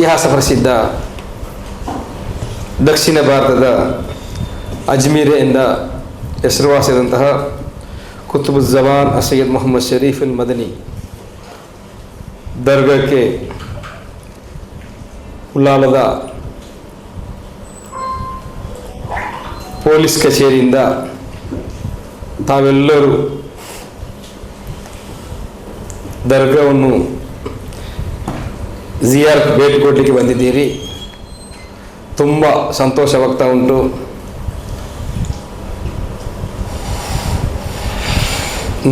ಇತಿಹಾಸ ಪ್ರಸಿದ್ಧ ದಕ್ಷಿಣ ಭಾರತದ ಅಜ್ಮೀರೆಯಿಂದ ಹೆಸರುವಾಸಿಯಾದಂತಹ ಕುತುಬುಜ್ಜಮಾನ್ ಸೈಯದ್ ಮೊಹಮ್ಮದ್ ಶರೀಫ್ ಮದನಿ ದರ್ಗಾಕ್ಕೆ ಉಲ್ಲಾಲದ ಪೊಲೀಸ್ ಕಚೇರಿಯಿಂದ ತಾವೆಲ್ಲರೂ ದರ್ಗಾವನ್ನು ಜಿಯಾರ್ ಭೇಟಿ ಕೊಡಲಿಕ್ಕೆ ಬಂದಿದ್ದೀರಿ. ತುಂಬ ಸಂತೋಷವಾಗ್ತಾ ಉಂಟು.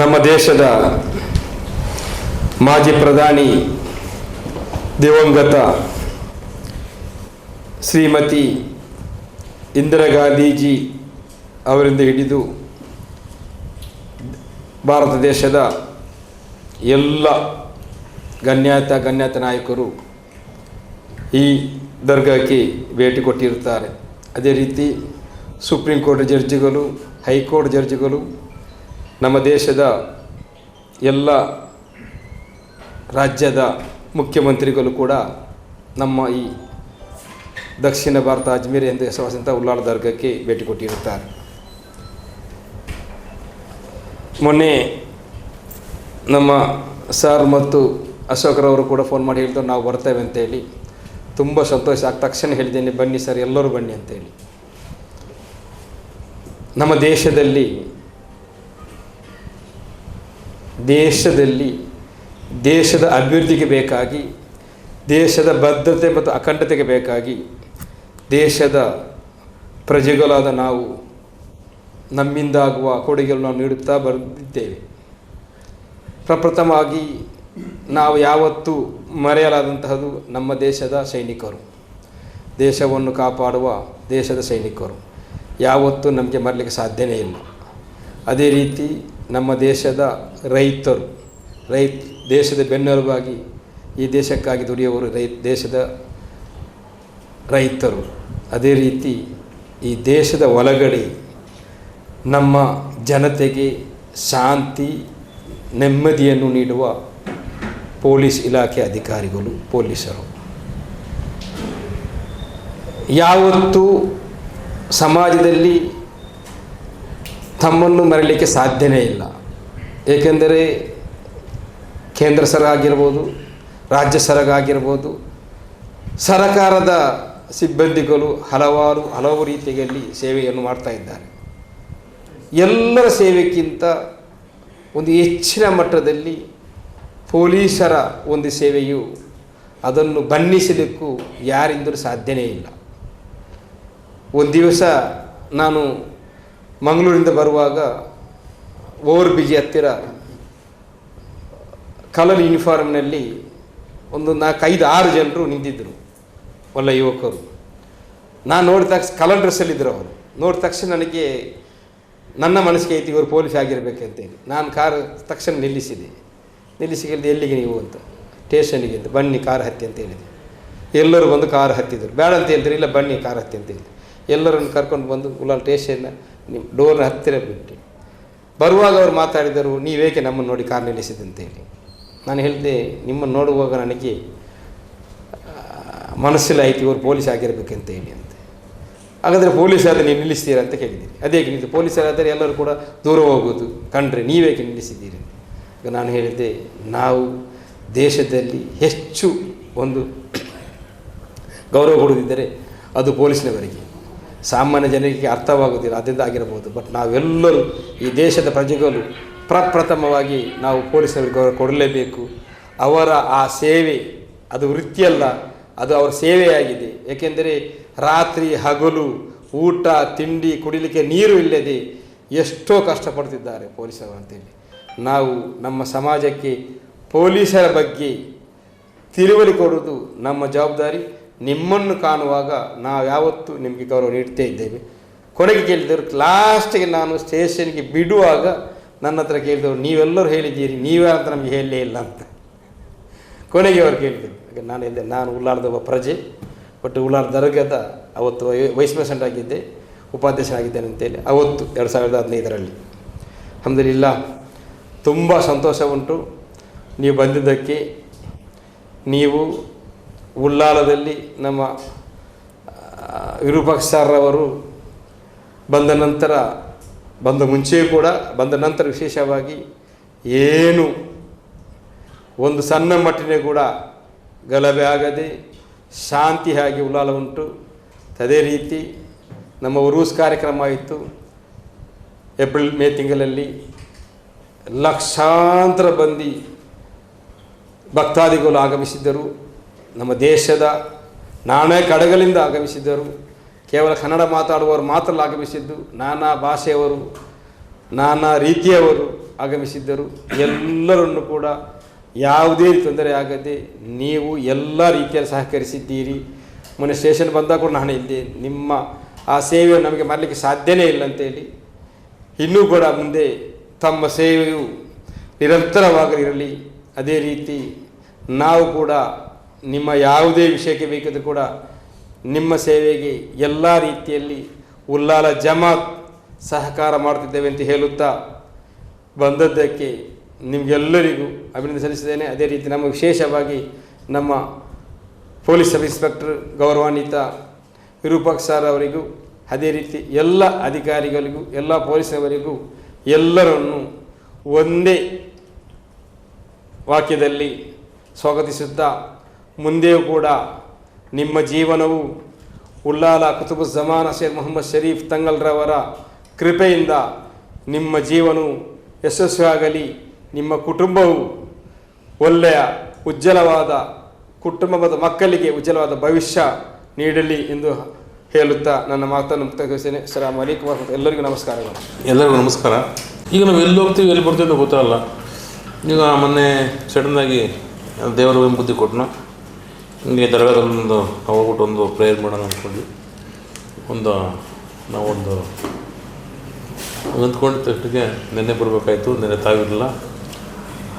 ನಮ್ಮ ದೇಶದ ಮಾಜಿ ಪ್ರಧಾನಿ ದಿವಂಗತ ಶ್ರೀಮತಿ ಇಂದಿರಾ ಗಾಂಧೀಜಿ ಅವರಿಂದ ಹಿಡಿದು ಭಾರತ ದೇಶದ ಎಲ್ಲ ಗಣ್ಯಾತ ಗಣ್ಯಾತ ನಾಯಕರು ಈ ದರ್ಗಾಕ್ಕೆ ಭೇಟಿ ಕೊಟ್ಟಿರುತ್ತಾರೆ. ಅದೇ ರೀತಿ ಸುಪ್ರೀಂ ಕೋರ್ಟ್ ಜಡ್ಜ್ಗಳು, ಹೈಕೋರ್ಟ್ ಜಡ್ಜ್ಗಳು ನಮ್ಮ ದೇಶದ ಎಲ್ಲ ರಾಜ್ಯದ ಮುಖ್ಯಮಂತ್ರಿಗಳು ಕೂಡ ನಮ್ಮ ಈ ದಕ್ಷಿಣ ಭಾರತ ಅಜ್ಮೀರ್ ಎಂದು ಹೆಸರುವಾಸಿದಂಥ ಉಲ್ಲಾಳ ದರ್ಗಕ್ಕೆ ಭೇಟಿ ಕೊಟ್ಟಿರುತ್ತಾರೆ. ಮೊನ್ನೆ ನಮ್ಮ ಸರ್ ಮತ್ತು ಅಶೋಕರವರು ಕೂಡ ಫೋನ್ ಮಾಡಿ ಹೇಳಿದ್ರು, ನಾವು ಬರ್ತೇವೆ ಅಂತೇಳಿ ತುಂಬ ಸಂತೋಷ. ಆಗ ತಕ್ಷಣ ಹೇಳಿದ್ದೇನೆ, ಬನ್ನಿ ಸರ್, ಎಲ್ಲರೂ ಬನ್ನಿ ಅಂತೇಳಿ ನಮ್ಮ ದೇಶದಲ್ಲಿ ದೇಶದಲ್ಲಿ ದೇಶದ ಅಭಿವೃದ್ಧಿಗೆ ಬೇಕಾಗಿ, ದೇಶದ ಭದ್ರತೆ ಮತ್ತು ಅಖಂಡತೆಗೆ ಬೇಕಾಗಿ, ದೇಶದ ಪ್ರಜೆಗಳಾದ ನಾವು, ನಮ್ಮಿಂದಾಗುವ ಕೊಡುಗೆಯನ್ನು ನಾವು ನೀಡುತ್ತಾ ಬಂದಿದ್ದೇವೆ. ಪ್ರಪ್ರಥಮವಾಗಿ ನಾವು ಯಾವತ್ತೂ ಮರೆಯಲಾದಂತಹದು ನಮ್ಮ ದೇಶದ ಸೈನಿಕರು. ದೇಶವನ್ನು ಕಾಪಾಡುವ ದೇಶದ ಸೈನಿಕರು. ಯಾವತ್ತೂ ನಮಗೆ ಮರಲಿಕ್ಕೆ ಸಾಧ್ಯವೇ ಇಲ್ಲ. ಅದೇ ರೀತಿ ನಮ್ಮ ದೇಶದ ರೈತರು, ರೈತ, ದೇಶದ ಬೆನ್ನೆಲುಬಾಗಿ ಈ ದೇಶಕ್ಕಾಗಿ ದುಡಿಯುವವರು ರೈ, ದೇಶದ ರೈತರು. ಅದೇ ರೀತಿ ಈ ದೇಶದ ಒಳಗಡೆ ನಮ್ಮ ಜನತೆಗೆ ಶಾಂತಿ, ನೆಮ್ಮದಿಯನ್ನು ನೀಡುವ ಪೊಲೀಸ್ ಇಲಾಖೆ ಅಧಿಕಾರಿಗಳು, ಪೊಲೀಸರು. ಯಾವತ್ತೂ ಸಮಾಜದಲ್ಲಿ ತಮ್ಮನ್ನು ಮರೆಯಲಿಕ್ಕೆ ಸಾಧ್ಯನೇ ಇಲ್ಲ. ಏಕೆಂದರೆ ಕೇಂದ್ರ ಸರಗಾಗಿರ್ಬೋದು ರಾಜ್ಯ ಸರಗಾಗಿರ್ಬೋದು ಸರಕಾರದ ಸಿಬ್ಬಂದಿಗಳು ಹಲವಾರು, ಹಲವು ರೀತಿಯಲ್ಲಿ ಸೇವೆಯನ್ನು ಮಾಡ್ತಾ ಇದ್ದಾರೆ. ಎಲ್ಲರ ಸೇವೆಗಿಂತ ಒಂದು ಹೆಚ್ಚಿನ ಮಟ್ಟದಲ್ಲಿ ಪೊಲೀಸರ ಒಂದು ಸೇವೆಯು ಅದನ್ನು ಬಣ್ಣಿಸಲಿಕ್ಕೂ ಯಾರಿಂದಲೂ ಸಾಧ್ಯನೇ ಇಲ್ಲ. ಒಂದು ದಿವಸ ನಾನು ಮಂಗಳೂರಿಂದ ಬರುವಾಗ ಓವರ್ ಬಿಜಿ ಹತ್ತಿರ ಕಲರ್ ಯೂನಿಫಾರ್ಮ್ನಲ್ಲಿ ಒಂದು ನಾಲ್ಕೈದು, ಆರು ಜನರು ನಿಂತಿದ್ದರು, ಒಳ್ಳೆ ಯುವಕರು. ನಾನು ನೋಡಿದ ತಕ್ಷಣ ಕಲರ್ ಡ್ರೆಸ್ಸಲ್ಲಿದ್ದರು ಅವರು. ನೋಡಿದ ತಕ್ಷಣ ನನಗೆ ನನ್ನ ಮನಸ್ಸಿಗೆ ಐತಿ, ಇವರು ಪೊಲೀಸ್ ಆಗಿರಬೇಕಂತೇಳಿ. ನಾನು ಕಾರ್ ತಕ್ಷಣ ನಿಲ್ಲಿಸಿದೆ. ನಿಲ್ಲಿಸಿ ಎಲ್ಲಿಗೆ ನೀವು ಅಂತ? ಸ್ಟೇಷನಿಗೆ ಅಂತ. ಬನ್ನಿ ಕಾರ್ ಹತ್ತಿ ಅಂತ ಹೇಳಿದೆ ಎಲ್ಲರೂ ಬಂದು ಕಾರ್ ಹತ್ತಿದ್ರು. ಬೇಡ ಅಂತ ಹೇಳ್ತಾರೆ ಇಲ್ಲ, ಬನ್ನಿ ಕಾರ್ ಹತ್ತಿ ಅಂತ ಹೇಳಿ ಎಲ್ಲರನ್ನು ಕರ್ಕೊಂಡು ಬಂದು ಉಲಾಲ್ ಸ್ಟೇಷನ್ನ ನಿಮ್ಮ ಡೋರ್ನ ಹತ್ತಿರ ಬಿಟ್ಟು. ಬರುವಾಗ ಅವ್ರು ಮಾತಾಡಿದರು ನೀವೇಕೆ ನಮ್ಮನ್ನು ನೋಡಿ ಕಾರ್ ನಿಲ್ಲಿಸಿದೆ ಅಂತೇಳಿ ನಾನು ಹೇಳಿದೆ, ನಿಮ್ಮನ್ನು ನೋಡುವಾಗ ನನಗೆ ಮನಸ್ಸಲ್ಲಿ ಐತಿ ಇವರು ಪೊಲೀಸ್ ಆಗಿರಬೇಕಂತ ಹೇಳಿ ಅಂತ. ಹಾಗಾದರೆ ಪೊಲೀಸರಾದರೆ ನೀವು ನಿಲ್ಲಿಸ್ತೀರಾ ಅಂತ ಕೇಳಿದ್ದೀನಿ. ಅದೇ ನಿಲ್ಲಿಸಿ ಪೊಲೀಸರಾದರೆ ಎಲ್ಲರೂ ಕೂಡ ದೂರ ಹೋಗೋದು. ಕಂಡ್ರೆ ನೀವೇಕೆ ನಿಲ್ಲಿಸಿದ್ದೀರಿ ನಾನು ಹೇಳಿದ್ದೆ, ನಾವು ದೇಶದಲ್ಲಿ ಹೆಚ್ಚು ಒಂದು ಗೌರವ ಕೊಡದಿದ್ದರೆ ಅದು ಪೊಲೀಸ್ನವರಿಗೆ. ಸಾಮಾನ್ಯ ಜನರಿಗೆ ಅರ್ಥವಾಗುವುದಿಲ್ಲ ಅದರಿಂದ ಆಗಿರಬಹುದು. ಬಟ್ ನಾವೆಲ್ಲರೂ ಈ ದೇಶದ ಪ್ರಜೆಗಳು ಪ್ರಪ್ರಥಮವಾಗಿ ನಾವು ಪೊಲೀಸರಿಗೆ ಗೌರವ ಕೊಡಲೇಬೇಕು. ಅವರ ಆ ಸೇವೆ ಅದು ವೃತ್ತಿಯಲ್ಲ, ಅದು ಅವರ ಸೇವೆಯಾಗಿದೆ. ಏಕೆಂದರೆ ರಾತ್ರಿ ಹಗಲು ಊಟ, ತಿಂಡಿ ಕುಡಿಲಿಕ್ಕೆ ನೀರು ಇಲ್ಲದೆ ಎಷ್ಟೋ ಕಷ್ಟಪಡ್ತಿದ್ದಾರೆ ಪೊಲೀಸರು ಅಂತೇಳಿ. ನಾವು ನಮ್ಮ ಸಮಾಜಕ್ಕೆ ಪೊಲೀಸರ ಬಗ್ಗೆ ತಿಳುವಳಿ ಕೊಡುವುದು ನಮ್ಮ ಜವಾಬ್ದಾರಿ. ನಿಮ್ಮನ್ನು ಕಾಣುವಾಗ ನಾವು ಯಾವತ್ತೂ ನಿಮಗೆ ಗೌರವ ನೀಡ್ತೇ ಇದ್ದೇವೆ. ಕೊನೆಗೆ ಕೇಳಿದವರು, ಲಾಸ್ಟಿಗೆ ನಾನು ಸ್ಟೇಷನ್ಗೆ ಬಿಡುವಾಗ ನನ್ನ ಹತ್ರ ಕೇಳಿದವರು, ನೀವೆಲ್ಲರೂ ಹೇಳಿದ್ದೀರಿ, ನೀವೇ ಅಂತ ನಮಗೆ ಹೇಳಲೇ ಇಲ್ಲ ಅಂತ. ಕೊನೆಗೆ ಅವರು ಕೇಳಿದರು. ನಾನು ಹೇಳಿದೆ, ನಾನು ಉಳ್ಳಾಳದ ಒಬ್ಬ ಪ್ರಜೆ ಬಟ್ ಉಳ್ಳಾಳ ದರ್ಗದ ಅವತ್ತು ವೈಸ್ ಪ್ರೆಸಿಡೆಂಟ್ ಆಗಿದ್ದೆ, ಉಪಾಧ್ಯಕ್ಷನಾಗಿದ್ದೇನೆ ಅಂತೇಳಿ ಅವತ್ತು ಎರಡು ಸಾವಿರದ ಹದಿನೈದರಲ್ಲಿ. ಅಹಮದಿಲ್ಲ ತುಂಬ ಸಂತೋಷ ಉಂಟು. ನೀವು ಬಂದಿದ್ದಕ್ಕೆ ನೀವು ಉಳ್ಳಾಲದಲ್ಲಿ ನಮ್ಮ ವಿರೂಪಾಕ್ಷಾರ್ರವರು ಬಂದ ನಂತರ, ಬಂದ ಮುಂಚೆಯೂ ಕೂಡ, ಬಂದ ನಂತರ ವಿಶೇಷವಾಗಿ ಏನು ಒಂದು ಸಣ್ಣ ಮಟ್ಟಿನ ಕೂಡ ಗಲಭೆ ಆಗದೆ ಶಾಂತಿ ಹಾಗೆ ಉಲ್ಲಾಲ ಉಂಟು. ಅದೇ ರೀತಿ ನಮ್ಮ ಉರೂಸ್ ಕಾರ್ಯಕ್ರಮ ಆಯಿತು. ಏಪ್ರಿಲ್ ಮೇ ತಿಂಗಳಲ್ಲಿ ಲಕ್ಷಾಂತರ ಬಂದಿ ಭಕ್ತಾದಿಗಳು ಆಗಮಿಸಿದ್ದರು. ನಮ್ಮ ದೇಶದ ನಾನೇ ಕಡೆಗಳಿಂದ ಆಗಮಿಸಿದ್ದರು. ಕೇವಲ ಕನ್ನಡ ಮಾತಾಡುವವರು ಮಾತ್ರ ಆಗಮಿಸಿದ್ದು, ನಾನಾ ಭಾಷೆಯವರು, ನಾನಾ ರೀತಿಯವರು ಆಗಮಿಸಿದ್ದರು. ಎಲ್ಲರನ್ನು ಕೂಡ ಯಾವುದೇ ತೊಂದರೆ ಆಗದೆ ನೀವು ಎಲ್ಲ ರೀತಿಯಲ್ಲಿ ಸಹಕರಿಸಿದ್ದೀರಿ. ಮೊನ್ನೆ ಸ್ಟೇಷನ್ ಬಂದಾಗ ಕೂಡ ನಾನು ಇದ್ದೆ. ನಿಮ್ಮ ಆ ಸೇವೆಯನ್ನು ನಮಗೆ ಮಾಡಲಿಕ್ಕೆ ಸಾಧ್ಯನೇ ಇಲ್ಲ ಅಂತೇಳಿ. ಇನ್ನೂ ಕೂಡ ಮುಂದೆ ತಮ್ಮ ಸೇವೆಯು ನಿರಂತರವಾಗಿರಲಿ. ಅದೇ ರೀತಿ ನಾವು ಕೂಡ ನಿಮ್ಮ ಯಾವುದೇ ವಿಷಯಕ್ಕೆ ಬೇಕಿದ್ದರೂ ಕೂಡ ನಿಮ್ಮ ಸೇವೆಗೆ ಎಲ್ಲ ರೀತಿಯಲ್ಲಿ ಉಲ್ಲಾಲ ಜಮಾತ್ ಸಹಕಾರ ಮಾಡ್ತಿದ್ದೇವೆ ಅಂತ ಹೇಳುತ್ತಾ ಬಂದದ್ದಕ್ಕೆ ನಿಮಗೆಲ್ಲರಿಗೂ ಅಭಿನಂದನೆ ಸಲ್ಲಿಸಿದ್ದೇನೆ ಅದೇ ರೀತಿ ನಮ್ಮ ವಿಶೇಷವಾಗಿ ನಮ್ಮ ಪೊಲೀಸ್ ಸಬ್ ಇನ್ಸ್ಪೆಕ್ಟರ್ ಗೌರವಾನ್ವಿತ ವಿರೂಪಾಕ್ಷ ಸರ್ ಅವರಿಗೂ, ಅದೇ ರೀತಿ ಎಲ್ಲ ಅಧಿಕಾರಿಗಳಿಗೂ, ಎಲ್ಲ ಪೊಲೀಸವರಿಗೂ ಎಲ್ಲರನ್ನು ಒಂದೇ ವಾಕ್ಯದಲ್ಲಿ ಸ್ವಾಗತಿಸುತ್ತಾ ಮುಂದೆಯೂ ಕೂಡ ನಿಮ್ಮ ಜೀವನವು ಉಲ್ಲಾಲ ಕುತುಬು ಜಮಾನ ಶೇಖ್ ಮೊಹಮ್ಮದ್ ಶರೀಫ್ ತಂಗಲ್ರವರ ಕೃಪೆಯಿಂದ ನಿಮ್ಮ ಜೀವನವು ಯಶಸ್ವಿಯಾಗಲಿ, ನಿಮ್ಮ ಕುಟುಂಬವು ಒಳ್ಳೆಯ, ಉಜ್ವಲವಾದ ಕುಟುಂಬದ ಮಕ್ಕಳಿಗೆ ಉಜ್ವಲವಾದ ಭವಿಷ್ಯ ನೀಡಲಿ ಎಂದು ಹೇಳುತ್ತಾ ನನ್ನ ಮಾತನ್ನು ಮುಕ್ತಗೊಳಿಸ್ತೇನೆ ಸಲಾಮ್ ಅಲೈಕುಮ್ ಎಲ್ಲರಿಗೂ ನಮಸ್ಕಾರಗಳು. ಎಲ್ಲರಿಗೂ ನಮಸ್ಕಾರ. ಈಗ ನಾವು ಎಲ್ಲಿ ಹೋಗ್ತೀವಿ, ಎಲ್ಲಿ ಬರ್ತೀವಿ ಅಂತ ಗೊತ್ತಾಗಲ್ಲ ಈಗ ಮೊನ್ನೆ ಸಡನ್ನಾಗಿ ದೇವರು ಬುದ್ಧಿ ಕೊಟ್ಟನು ಹಿಂಗೆ ದರ್ಗಾದಲ್ಲೊಂದು ಹೋಗ್ಬಿಟ್ಟು ಒಂದು ಪ್ರೇಯರ್ ಮಾಡೋಣ ಅಂದ್ಕೊಂಡ್ವಿ. ಒಂದು ನಾವೊಂದು ಅಂದ್ಕೊಂಡ ತಟ್ಟಿಗೆ ನೆನ್ನೆ ಬರಬೇಕಾಯ್ತು, ನೆನ್ನೆ ತಾವಿರಲಿಲ್ಲ.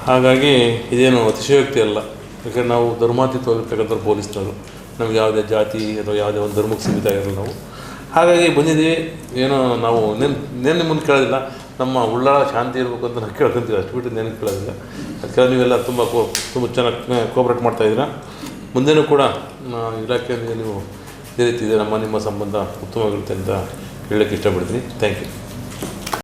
ಹಾಗಾಗಿ ಇದೇನು ಅತಿಶಯೋಕ್ತಿ ಅಲ್ಲ. ಯಾಕಂದರೆ ನಾವು ಧರ್ಮಾತೀತವಾಗಿರ್ತಕ್ಕಂಥ ಪೊಲೀಸ್ನವರು. ನಮ್ಗೆ ಯಾವುದೇ ಜಾತಿ ಅಥವಾ ಯಾವುದೇ ಒಂದು ಧರ್ಮಕ್ಕೆ ಸೀಮಿತ ಇರಲ್ಲ ನಾವು. ಹಾಗಾಗಿ ಬಂದಿದ್ದೀವಿ ಏನೋ ನಾವು ನೆನ್, ನೆನ್ನೆ ಮುಂದೆ ಕೇಳೋದಿಲ್ಲ ನಮ್ಮ ಉಳ್ಳಾಳ ಶಾಂತಿ ಇರಬೇಕು ಅಂತ ನಾವು ಕೇಳ್ಕೊಂತೀವಿ ಅಷ್ಟು ಬಿಟ್ಟು ನೆನಪು ಕೇಳೋದಿಲ್ಲ ಅದಕ್ಕೆ ನೀವೆಲ್ಲ ತುಂಬ ಕೋ, ತುಂಬ ಚೆನ್ನಾಗಿ ಕೋಪ್ರೇಟ್ ಮಾಡ್ತಾಯಿದ್ದೀರಾ ಮುಂದೆನೂ ಕೂಡ ಇಲಾಖೆಯೊಂದಿಗೆ ನೀವು ಇದೇ ರೀತಿ ಇದೆ ನಮ್ಮ, ನಿಮ್ಮ ಸಂಬಂಧ ಉತ್ತಮವಾಗಿರುತ್ತೆ ಅಂತ ಹೇಳೋಕ್ಕೆ ಇಷ್ಟಪಡ್ತೀನಿ. Thank you